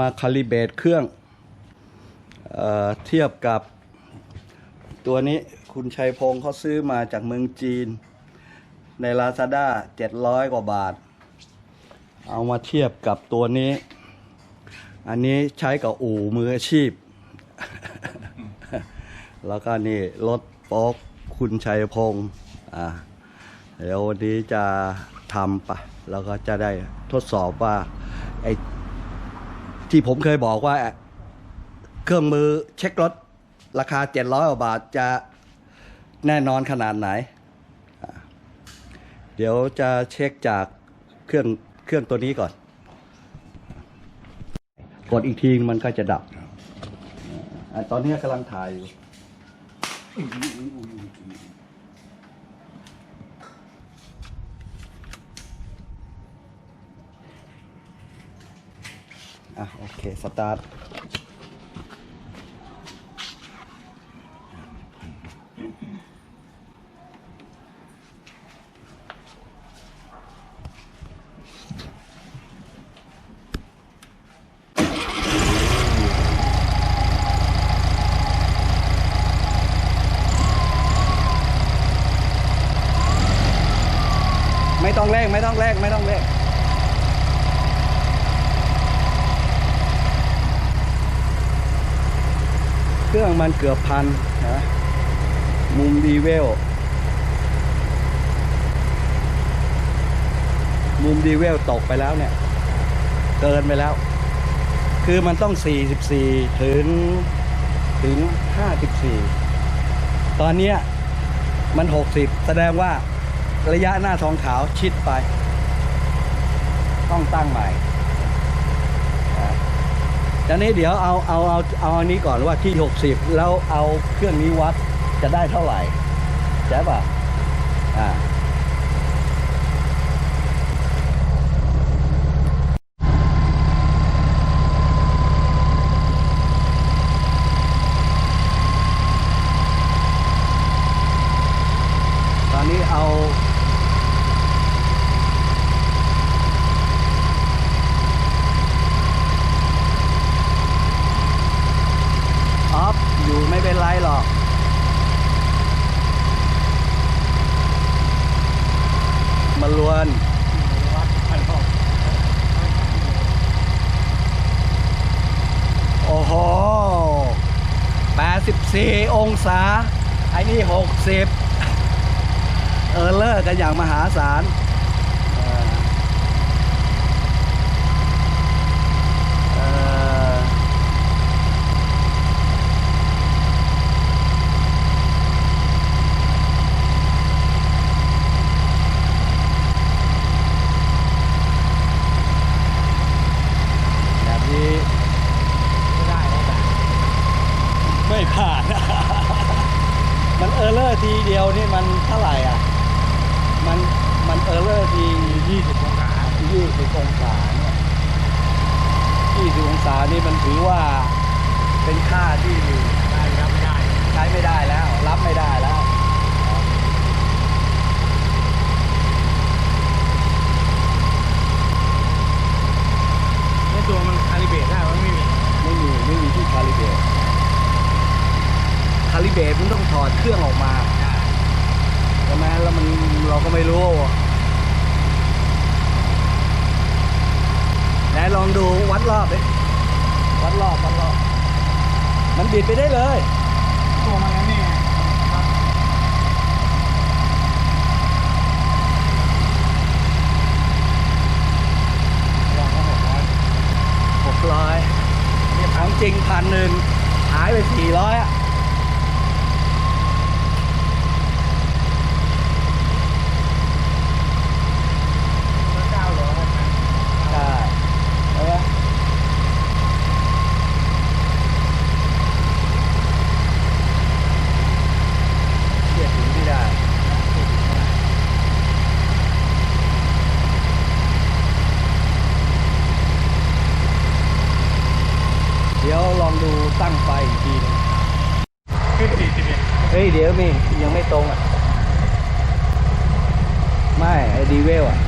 มาคาลิเบตเครื่องเอเทียบกับตัวนี้คุณชัยพงศ์เขาซื้อมาจากเมืองจีน ใน Lazada 700กว่าบาท เอามาเทียบกับตัวนี้ อันนี้ใช้กับอู่มืออาชีพ แล้วก็นี่รถป๊อกคุณชัยพงศ์อ่าเดี๋ยววันนี้จะทำปะแล้วก็จะได้ทดสอบว่าไอ ที่ผมเคยบอกว่า เครื่องมือเช็ครถ ราคา700กว่าบาทจะแน่นอนขนาดไหน เดี๋ยวจะเช็คจากเครื่องเครื่องตัวนี้ก่อน กดอีกทีมันก็จะดับอตอนนี้กำลังถ่ายอยู่ อะโอเค สตาร์ทไม่ต้องเร่งไม่ต้องเร่งไม่ต้องเร่ง เครื่องมันเกือบพันนะมุมดีเวล มุมดีเวลตกไปแล้วเนี่ย เกินไปแล้ว คือมันต้อง 44 ถึงถึง 54 ตอนเนี้ยมัน 60 แสดงว่าระยะหน้าทองขาวชิดไป ต้องตั้งใหม่ ตอนนี้เดี๋ยวเอาเอาเอาเอาอันนี้ก่อนว่าที่ 60 แล้วเอาเครื่องนี้วัดจะได้เท่าไหร่ใช่ป่ะอ่าตอนนี้เอา ออฟอยู่ไม่เป็นไรหรอก มาลวน โอ้โห 84องศาไอ้นี่ 60 เออเลอร์กันอย่างมหาศาลเออเออ แบบนี้ ไม่ได้แล้วแต่ ไม่ผ่าน มันเออร์เลอร์ทีเดียว นี่มันเท่าไหร่อะ มันมันเออร์เลอร์ทียี่สิบองศายี่สิบองศาเนี่ยยี่สิบองศานี่มันถือว่าเป็นค่าที่ได้ครับไม่ได้ ใช้ไม่ได้แล้ว รับไม่ได้แล้วในตัวมันคาลิเบรตได้มันไม่มีไม่มีไม่มีที่คาลิเบรตคาลิเบรตมันต้องถอดเครื่องออกมาได้ใช่ไหมแล้วมันเราก็ไม่รู้ไหนลองดูวัดรอบดิวัดรอบวัดรอบ มันบิดไปได้เลยตัวมันนั้นนี่ไงครับลองหกร้อยหกร้อยนี่ของจริงพันหนึ่งหายไปสี่ร้อยอะ แล้วเก้าเหรอหกพัน ใช่ใช่ไหมเทียบถึงไม่ได้ เดี๋ยวลองดูตั้งไฟอีกทีหนึง ขึ้นสี่สิบเอ็ดเฮ้ยเดี๋ยวมียังไม่ตรงอะ ไม่ไอ้ดีเวลอะ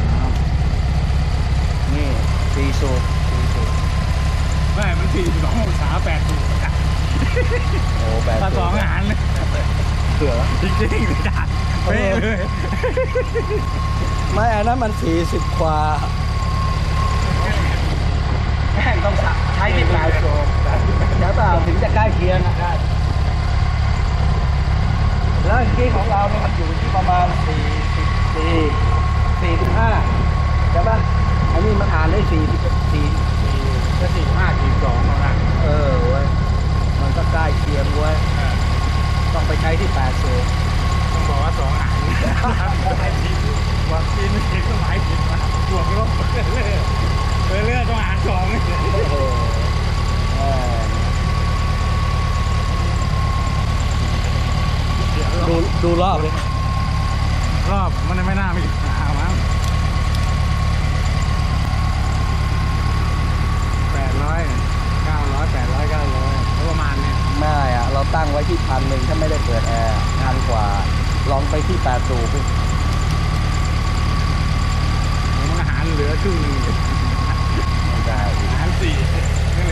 นี่ซีโซซีโซไม่ไม่มันสี่สององศาแปดสูบโอ้แปดถ้าสองอาหารเลยเสือจริงๆเลยจ้ะเป๊ะเลยไม่อันนั้นมันสี่สิบกว่าแม่งต้องใช้ที่ปลายโซมแล้วเปล่าถึงจะใกล้เคียงอะแล้วเมื่อกี้ของเราเนี่ยมันอยู่ที่ประมาณสี่สิบสี่สี่สิบห้าใช่ปะอันนี้มันอ่านได้สี่สิบสี่ก็สี่ห้าสี่สององอะเออเว้ยมันก็ใกล้เคียงเว้ยต้องไปใช้ที่แปดโซต้องบอกว่าสองอาหารว่ากินไม่กินก็หมายผิดว่าบวกลบเรื่อยๆเรื่อยๆต้องอาหารสอง โอ้โหเออ เดี๋ยวดูดูรอบเลยรอบมันไม่น่ามีปัญหามั้งแปดร้อยเก้าร้อยแปดร้อยเก้าร้อยประมาณเนี้ยไม่อะเราตั้งไว้ที่พันหนึ่งถ้าไม่ได้เปิดแอร์พันกว่า ลองไปที่แปดสูบมันอาหารเหลือครึ่งหนึงไม่ได้ อาหารสี่